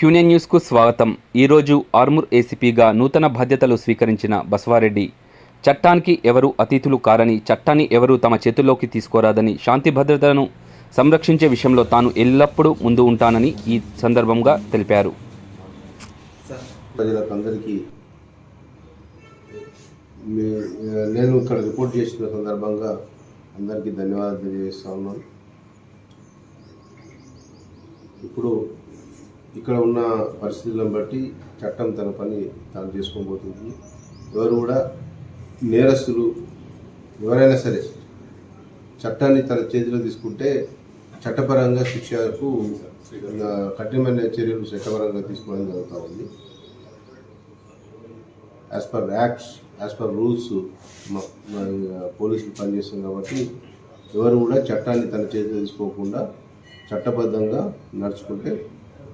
క్యూనియన్ న్యూస్కు స్వాగతం. ఈరోజు ఆర్మూర్ ఏసీపీగా నూతన బాధ్యతలు స్వీకరించిన బసవారెడ్డి. చట్టానికి ఎవరు అతిథులు కారని చట్టాన్ని ఎవరు తమ చేతుల్లోకి తీసుకోరాదని శాంతి భద్రతలను సంరక్షించే విషయంలో తాను ఎల్లప్పుడూ ముందు ఉంటానని ఈ సందర్భంగా తెలిపారు. నేను ఇక్కడ రిపోర్ట్ చేసిన సందర్భంగా అందరికీ ధన్యవాదాలు తెలియజేస్తా ఉన్నాను. ఇప్పుడు ఇక్కడ ఉన్న పరిస్థితులను బట్టి చట్టం తన పని తాను చేసుకోబోతుంది ఎవరు కూడా నేరస్తులు ఎవరైనా సరే చట్టాన్ని తన చేతిలో తీసుకుంటే చట్టపరంగా శిక్షకు కఠినమైన చర్యలు చట్టపరంగా తీసుకోవడం జరుగుతూ ఉంది. As per acts as per rules పోలీసులు పనిచేస్తుంది కాబట్టి ఎవరు కూడా చట్టాన్ని తన చేతిలో తీసుకోకుండా చట్టబద్ధంగా నడుచుకుంటే